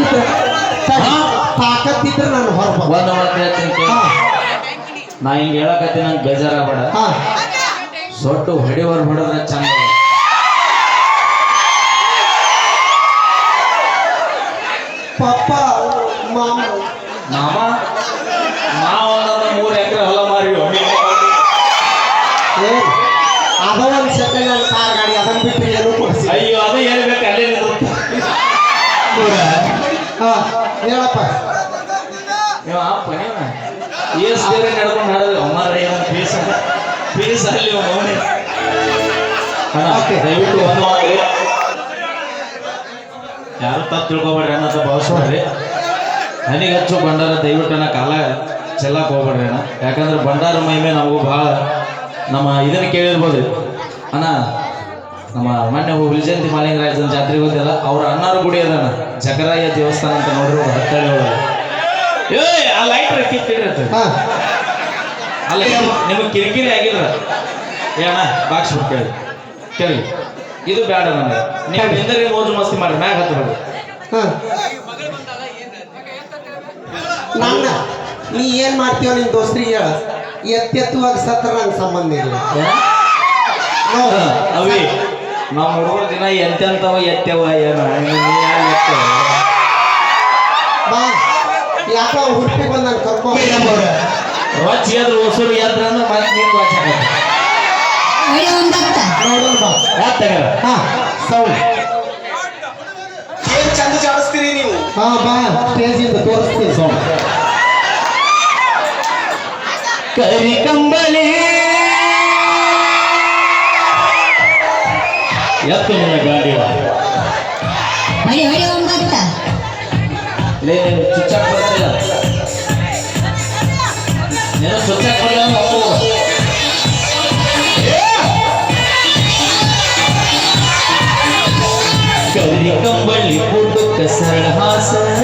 ತಾಕತ್ತಿದ್ರೆ ಹಾ? ತಾಕತ್ತಿದ್ರೆ ನಾನು ಹೊರಬ ಒಂದ್ ಮಾತು ಹೇಳ್ತೀನಿ ಕೇಳು. ಹಾ. ನಾ ಹಿಂಗ ಹೇಳಕತ್ತೀನಿ ನಂಗೆ ಬೇಜಾರಾಗಬೇಡ ಹಾ. ಸೊಟ್ಟು ಹೊಡಿವರ್ ಹೊಡೆದ್ರೆ ಚಂದ ಪಪ್ಪ ಮಾಮ. ಮಾಮ? ಮೂರ್ ನನ್ನ ಮೂರು ಎಕರೆ ಹೊಲ ಮಾರಿ ಹೇಳಪ್ಪ. ನೀವು ಅಪ್ಪ ನೀವ? ಏಸ್ ಬೇರೆ ನಡ್ಕೊಂಡು ಹೇಳಿದ್ರೆ ಅಮ್ಮಾರ ಪೀಸ್. ಪೀಸ್ ಅಲ್ಲಿ ಅವನೇ ದಯವಿಟ್ಟು ಒಂದು ಮಾಡಿ ಯಾರು ತಪ್ಪು ತಿಳ್ಕೊಬೇಡ್ರಿ ಅನ್ನೋದು ಭಾವಿಸ್ಬೇಡ್ರಿ ನನಗೆ ಹೆಚ್ಚು ಬಂಡಾರ ದಯವಿಟ್ಟು ಅನ್ನ ಕಾಲ ಚೆಲ್ಲಕ್ಕೆ ಹೋಗ್ಬೇಡ್ರಿ ಅಣ್ಣ. ಯಾಕಂದ್ರೆ ಬಂಡಾರ ಮಹಿಮೆ ನಮಗೂ ಭಾಳ ನಮ್ಮ ಇದನ್ನ ಕೇಳಿರ್ಬೋದು. ಅಣ್ಣ ನಮ್ಮ ಮೊನ್ನೆ ವಿಜಯಂತಿ ಮಾಲಿಂಗರಾಜನ ಜಾತ್ರೆ ಗೊತ್ತಿಲ್ಲ ಅವ್ರ ಅಣ್ಣಾರು ಗುಡಿ ಅದಣ್ಣ ಜಗರಾಯ ದೇವಸ್ಥಾನ ಅಂತ ನೋಡಿರ್ಬೋದು ಹತ್ತಳ್ಳಿ ಒಳಗೆ ಏಯ್ ಆ ಲೈಟ್ ಕಿತ್ತಿರುತ್ತೆ ಹಾ. ಅಲ್ಲ ನಿಮಗೆ ಕಿರಿಕಿರಿ ಆಗಿಲ್ಲ ಏನ ಬಾಕ್ಸ್ ಕೇಳಿ. ಕೇಳಿ. ಇದು ಬೇಡ ನನಗೆ. ನೀವು ಎಂದರೆ ಮೋಜು ಮಸ್ತಿ ಮಾಡಿ ಮ್ಯಾಗ ಹತ್ತಿರ ಹಾ. ನನ್ನ ನೀ ಏನ್ ಮಾಡ್ತೀವ ನಿನ್ ದೋಸ್ತ್ರಿ ಹೇಳ. ಎತ್ತೆತ್ತುವಾಗ ಸತ್ರ ನಂಗೆ ಸಂಬಂಧ ಇಲ್ಲ. ಅವಿ ನಾವು ಹುಡುಗರು ದಿನ ಎಂತೆಂತವ ಎತ್ತೆವ ಏನ? ಯಾಕೋ ಹುಟ್ಟಿ ಬಂದ ನಾನು ಕರ್ಕೊಂಡು ರೊಚ್ಚ ಎದ್ರು ಹೊಸರು ಎದ್ರ ಅಂದ್ರೆ ಮತ್ತೆ ಹಾಕತ್ತೆ. ವಿಡಿಯೋ ನೋಡೋಣ ಬಾ? ಹಾ. ಸೌಂಡ್ ಏನ್ ಚಂದ ಜಾಡಿಸ್ತೀರಿ ನೀವು? ಹಾ ಬಾ. ಸ್ಟೇಜಿಂದ ತೋರಿಸ್ತೀನಿ ಸೌಂಡ್ ಕರಿ ಕಂಬಳಿ. ಎತ್ತು ನಿನ್ನ ಗಾಡಿ. ಒಂಬತ್ತ ಲೇ ಚುಚ್ಚಾಕ್ कंबली पुट कसण हासन